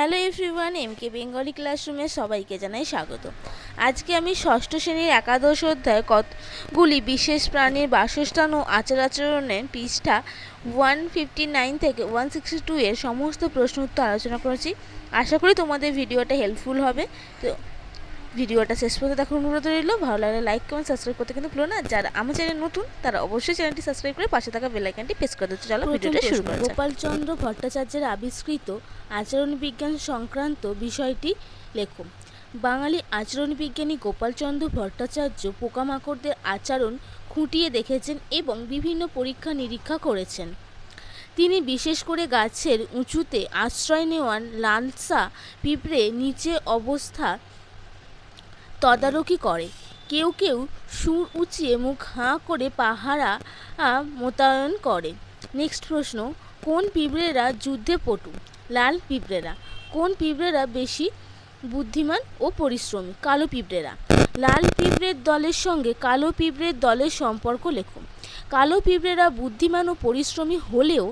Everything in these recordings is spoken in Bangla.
Hello everyone M K Bengali ক্লাসরুমে সবাইকে জানাই স্বাগত। আজকে আমি ষষ্ঠ শ্রেণির একাদশ অধ্যায় কতগুলি বিশেষ প্রাণীর বাসস্থান ও আচার আচরণের পৃষ্ঠা ওয়ান ফিফটি নাইন থেকে ওয়ান সিক্সটি টু এর সমস্ত প্রশ্ন উত্তর আলোচনা করেছি। আশা করি তোমাদের ভিডিওটা হেল্পফুল হবে। তো ভিডিওটা শেষ পর্যন্ত দেখার অনুরোধ রইল। ভালো লাগলে লাইক কমেন্ট সাবস্ক্রাইব করতে কিন্তু ভুলো না। যারা আমার চ্যানেল নতুন তারা অবশ্যই চ্যানেলটি সাবস্ক্রাইব করে পাশে থাকা বেল আইকনটি প্রেস করে দিতে চলো। ভিডিওটা শুরু করা গোপালচন্দ্র ভট্টাচার্যের আবিষ্কৃত আচরণ বিজ্ঞান সংক্রান্ত বিষয়টি লেখো। বাঙালি আচরণ বিজ্ঞানী গোপালচন্দ্র ভট্টাচার্য পোকামাকড়দের আচরণ খুঁটিয়ে দেখেছেন এবং বিভিন্ন পরীক্ষা নিরীক্ষা করেছেন। তিনি বিশেষ করে গাছের উঁচুতে আশ্রয় নেওয়ার লালসা পিঁপড়ে নিচে অবস্থা তদারকি করে। কেউ কেউ সুর উঁচিয়ে মুখ হাঁ করে পাহারা মোতায়েন করে। নেক্সট প্রশ্ন, কোন পিঁপড়েরা যুদ্ধে পটু? লাল পিঁপড়েরা। কোন পিঁপড়েরা বেশি বুদ্ধিমান ও পরিশ্রমী? কালো পিঁপড়েরা। লাল পিঁপড়ের দলের সঙ্গে কালো পিঁপড়ের দলের সম্পর্ক লেখো। কালো পিঁপড়েরা বুদ্ধিমান ও পরিশ্রমী হলেও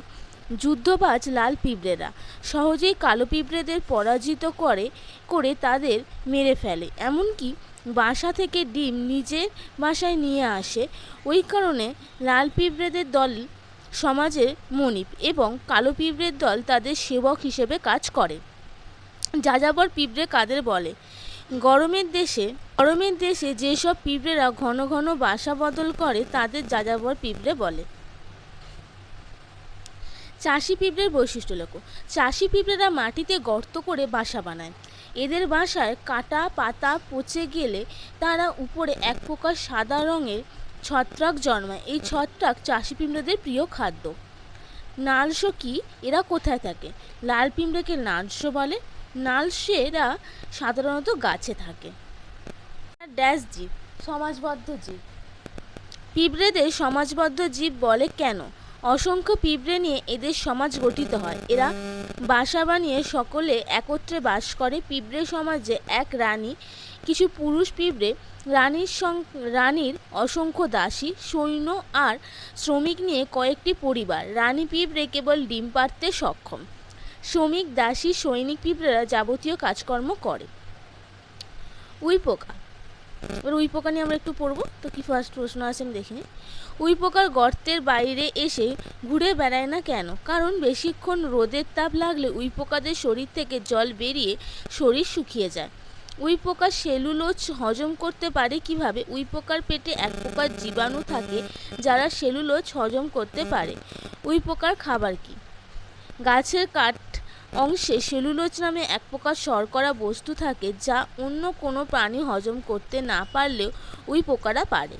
যুদ্ধবাজ লাল পিঁপড়েরা। সহজেই কালো পিঁপড়েদের পরাজিত করে করে তাদের মেরে ফেলে। এমনকি বাসা থেকে ডিম নিজের বাসায় নিয়ে আসে। ওই কারণে লাল পিঁপড়েদের দল সমাজের মনিব এবং কালো পিঁপড়ের দল তাদের সেবক হিসেবে কাজ করে। যাযাবর পিঁপড়ে কাদের বলে? গরমের দেশে গরমের দেশে যেসব পিঁপড়েরা ঘন ঘন বাসা বদল করে, তাদের যাযাবর পিঁপড়ে বলে। চাষি পিঁপড়ের বৈশিষ্ট্য লেখো। চাষি পিঁপড়েরা মাটিতে গর্ত করে বাসা বানায়। এদের বাসায় কাটা, পাতা পচে গেলে তারা উপরে এক প্রকার সাদা রঙের ছত্রাক জন্মায়। এই ছত্রাক চাষি পিঁপড়েদের প্রিয় খাদ্য। নালসো কি? এরা কোথায় থাকে? লাল পিঁপড়েকে নালসো বলে। নালসেরা সাধারণত গাছে থাকে। ড্যাশ জীব, সমাজবদ্ধ জীব। পিঁপড়েদের সমাজবদ্ধ জীব বলে কেন? অসংখ্য পিঁপড়ে নিয়ে এদের সমাজ গঠিত হয়। এরা বাসা বানিয়ে সকলে একত্রে বাস করে। পিঁপড়ে সমাজে এক রানী, কিছু পুরুষ পিঁপড়ে। রানীর রানীর অসংখ্য দাসী, সৈন্য আর শ্রমিক নিয়ে কয়েকটি পরিবার। রানী পিঁপড়ে কেবল ডিম পাড়তে সক্ষম। শ্রমিক, দাসী, সৈনিক পিঁপড়েরা যাবতীয় কাজকর্ম করে। উইপোকা এবার উইপোকা নিয়ে আমরা একটু পড়ব। তো কি ফার্স্ট প্রশ্ন আছে আমি দেখিনি। উইপোকার গর্তের বাইরে এসে ঘুরে বেড়ায় না কেন? কারণ বেশিক্ষণ রোদের তাপ লাগলে উইপোকাদের শরীর থেকে জল বেরিয়ে শরীর শুকিয়ে যায়। উইপোকা সেলুলোজ হজম করতে পারে কীভাবে? উইপোকার পেটে এক প্রকার জীবাণু থাকে যারা সেলুলোজ হজম করতে পারে। উইপোকার খাবার কি? গাছের কাঠ অংশে সেলুলোজ নামে এক প্রকার শর্করা বস্তু থাকে যা অন্য কোনো প্রাণী হজম করতে না পারলেও উই পোকারা পারে।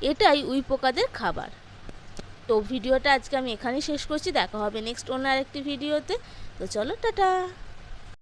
এটাই উই পোকাদের খাবার। তো ভিডিওটা আজকে আমি এখানেই শেষ করছি। দেখা হবে নেক্সট অন্য আরেকটি ভিডিওতে। তো চলো, টাটা!